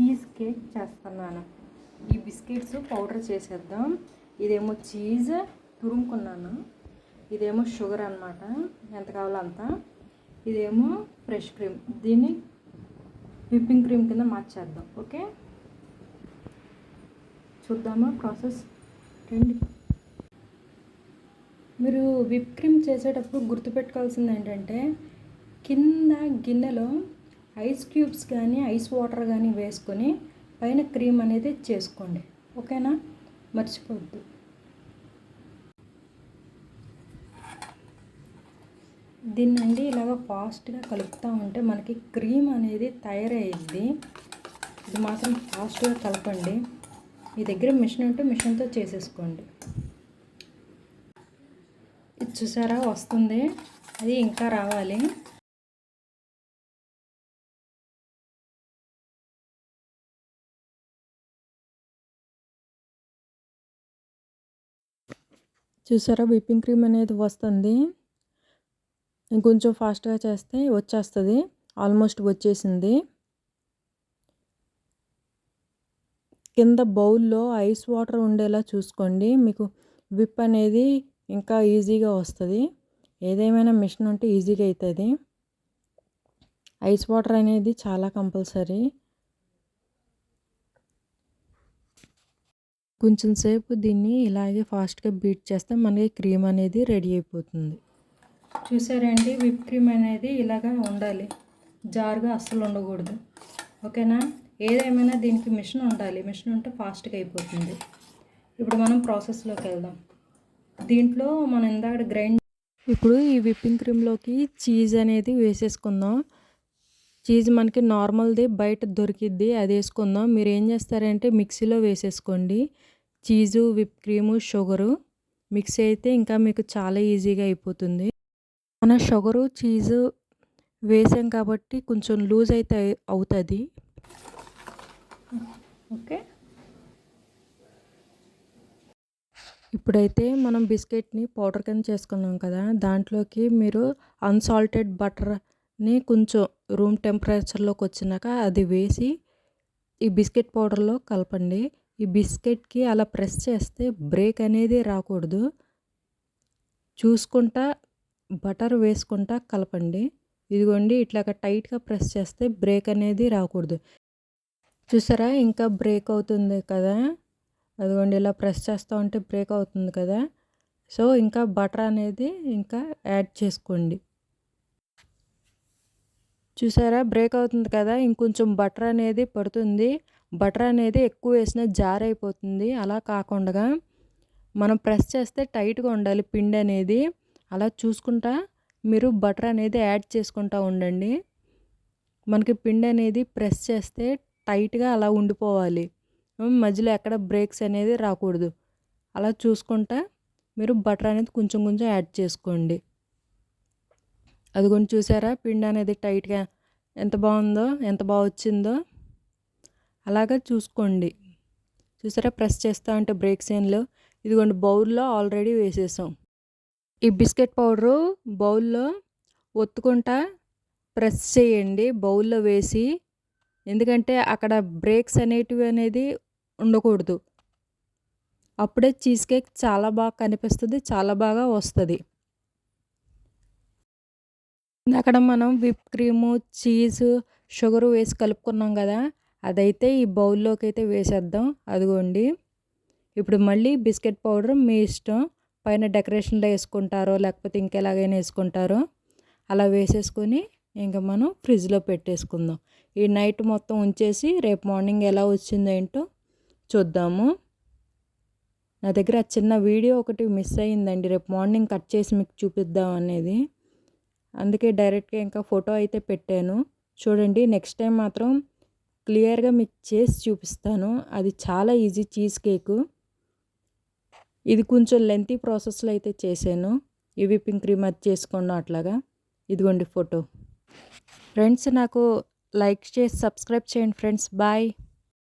Cheese cake చేస్తున్నాను. ఈ biscuits powder చేసేద్దాం. ఇదేమో చీజ్ తురుముకున్నాను. ఇదేమో షుగర్ అనమాట ఎంత కావాలో అంత. ఇదేమో ఫ్రెష్ క్రీమ్. దీన్ని విప్పింగ్ క్రీమ్ కింద మార్చేద్దాం. ఓకే? చూద్దామా ప్రాసెస్. రండి. మీరు విప్ క్రీమ్ చేసేటప్పుడు గుర్తుపెట్టుకోవాల్సింది ఏంటంటే కింద గిన్నెలో ఐస్ క్యూబ్స్ కానీ ఐస్ వాటర్ కానీ వేసుకొని పైన క్రీమ్ అనేది చేసుకోండి. ఓకేనా? మర్చిపోవద్దు. దీన్నండి ఇలాగ ఫాస్ట్గా కలుపుతూ ఉంటే మనకి క్రీమ్ అనేది తయారయ్యిద్ది. ఇది మాత్రం ఫాస్ట్గా కలపండి. మీ దగ్గర మిషన్ ఉంటే మిషన్తో చేసేసుకోండి. ఇది చూసారా? వస్తుంది. అది ఇంకా రావాలి. చూసారా? విప్పింగ్ క్రీమ్ అనేది వస్తుంది. ఇంకొంచెం ఫాస్ట్గా చేస్తే వచ్చేస్తుంది. ఆల్మోస్ట్ వచ్చేసింది. కింద బౌల్లో ఐస్ వాటర్ ఉండేలా చూసుకోండి. మీకు విప్ అనేది ఇంకా ఈజీగా వస్తుంది. ఏదేమైనా మిషన్ ఉంటే ఈజీగా అవుతుంది ఐస్ వాటర్ అనేది చాలా కంపల్సరీ. కొంచెం సేపు దీన్ని ఇలాగే ఫాస్ట్గా బీట్ చేస్తే మనకి క్రీమ్ అనేది రెడీ అయిపోతుంది. చూసారండి? విప్ క్రీమ్ అనేది ఇలాగా ఉండాలి. జారుగా అస్సలు ఉండకూడదు. ఓకేనా? ఏదేమైనా దీనికి మిషన్ ఉండాలి. మిషన్ ఉంటే ఫాస్ట్గా అయిపోతుంది. ఇప్పుడు మనం ప్రాసెస్లోకి వెళ్దాం. దీంట్లో మనం ఇందాక గ్రైండ్ ఇప్పుడు ఈ విప్పింగ్ క్రీమ్లోకి చీజ్ అనేది వేసేసుకుందాం. చీజ్ మనకి నార్మల్ది బయట దొరికిద్ది అది వేసుకుందాం. మీరు ఏం చేస్తారంటే మిక్సీలో వేసేసుకోండి. Cheese whip cream sugar. Mixie అయితే ఇంకా మీకు చాలా ఈజీగా అయిపోతుంది. మన షుగరు చీజు వేసాం కాబట్టి కొంచెం లూజ్ అయితే అవుతుంది. ఓకే. ఇప్పుడైతే మనం బిస్కెట్ని పౌడర్ కింద చేసుకున్నాం కదా దాంట్లోకి మీరు అన్సాల్టెడ్ బటర్ నే కొంచెం రూమ్ టెంపరేచర్లోకి వచ్చినాక అది వేసి ఈ బిస్కెట్ పౌడర్లో కలపండి. ఈ బిస్కెట్కి అలా ప్రెస్ చేస్తే బ్రేక్ అనేది రాకూడదు. చూసుకుంటా బటర్ వేసుకుంటా కలపండి. ఇదిగోండి ఇట్లాగా టైట్గా ప్రెస్ చేస్తే బ్రేక్ అనేది రాకూడదు. చూసారా ఇంకా బ్రేక్ అవుతుంది కదా? అదిగోండి ఇలా ప్రెస్ చేస్తూ ఉంటే బ్రేక్ అవుతుంది కదా? సో ఇంకా బటర్ అనేది ఇంకా యాడ్ చేసుకోండి. చూసారా? బ్రేక్ అవుతుంది కదా? ఇంకొంచెం బటర్ అనేది పడుతుంది. బటర్ అనేది ఎక్కువ వేసిన జార్ అయిపోతుంది. అలా కాకుండా మనం ప్రెస్ చేస్తే టైట్గా ఉండాలి పిండి అనేది. అలా చూసుకుంటా మీరు బటర్ అనేది యాడ్ చేసుకుంటూ ఉండండి. మనకి పిండి అనేది ప్రెస్ చేస్తే టైట్గా అలా ఉండిపోవాలి. మధ్యలో ఎక్కడ బ్రేక్స్ అనేది రాకూడదు. అలా చూసుకుంటా మీరు బటర్ అనేది కొంచెం కొంచెం యాడ్ చేసుకోండి. అది కొంచెం చూసారా పిండి అనేది టైట్గా ఎంత బాగుందో ఎంత బాగా వచ్చిందో. అలాగా చూసుకోండి. చూసారా ప్రెస్ చేస్తా ఉంటే బ్రేక్స్ ఏంలో ఇదిగోండి బౌల్లో ఆల్రెడీ వేసేసాం. ఈ బిస్కెట్ పౌడరు బౌల్లో ఒత్తుకుంటా ప్రెస్ చేయండి బౌల్లో వేసి. ఎందుకంటే అక్కడ బ్రేక్స్ అనేటివి అనేది ఉండకూడదు. అప్పుడే చీజ్ కేక్ చాలా బాగా కనిపిస్తుంది చాలా బాగా వస్తుంది. అక్కడ మనం విప్ క్రీము చీజ్ షుగర్ వేసి కలుపుకున్నాం కదా అదైతే ఈ బౌల్లోకి అయితే వేసేద్దాం. అదిగోండి. ఇప్పుడు మళ్ళీ బిస్కెట్ పౌడర్ మీ ఇష్టం. పైన డెకరేషన్లో వేసుకుంటారో లేకపోతే ఇంకెలాగైనా వేసుకుంటారో అలా వేసేసుకొని ఇంకా మనం ఫ్రిడ్జ్లో పెట్టేసుకుందాం. ఈ నైట్ మొత్తం ఉంచేసి రేపు మార్నింగ్ ఎలా వచ్చిందో ఏంటో చూద్దాము. నా దగ్గర చిన్న వీడియో ఒకటి మిస్ అయ్యిందండి. రేపు మార్నింగ్ కట్ చేసి మీకు చూపిద్దాం అనేది. అందుకే డైరెక్ట్గా ఇంకా ఫోటో అయితే పెట్టాను. చూడండి నెక్స్ట్ టైం మాత్రం క్లియర్గా మీకు చేసి చూపిస్తాను. అది చాలా ఈజీ చీజ్ కేకు. ఇది కొంచెం లెంతీ ప్రాసెస్లో అయితే చేశాను. ఈ విప్పింగ్ క్రీమ్ అది చేసుకోండి అట్లాగా. ఇదిగోండి ఫోటో. ఫ్రెండ్స్ నాకు లైక్ చేసి సబ్స్క్రైబ్ చేయండి ఫ్రెండ్స్. బాయ్.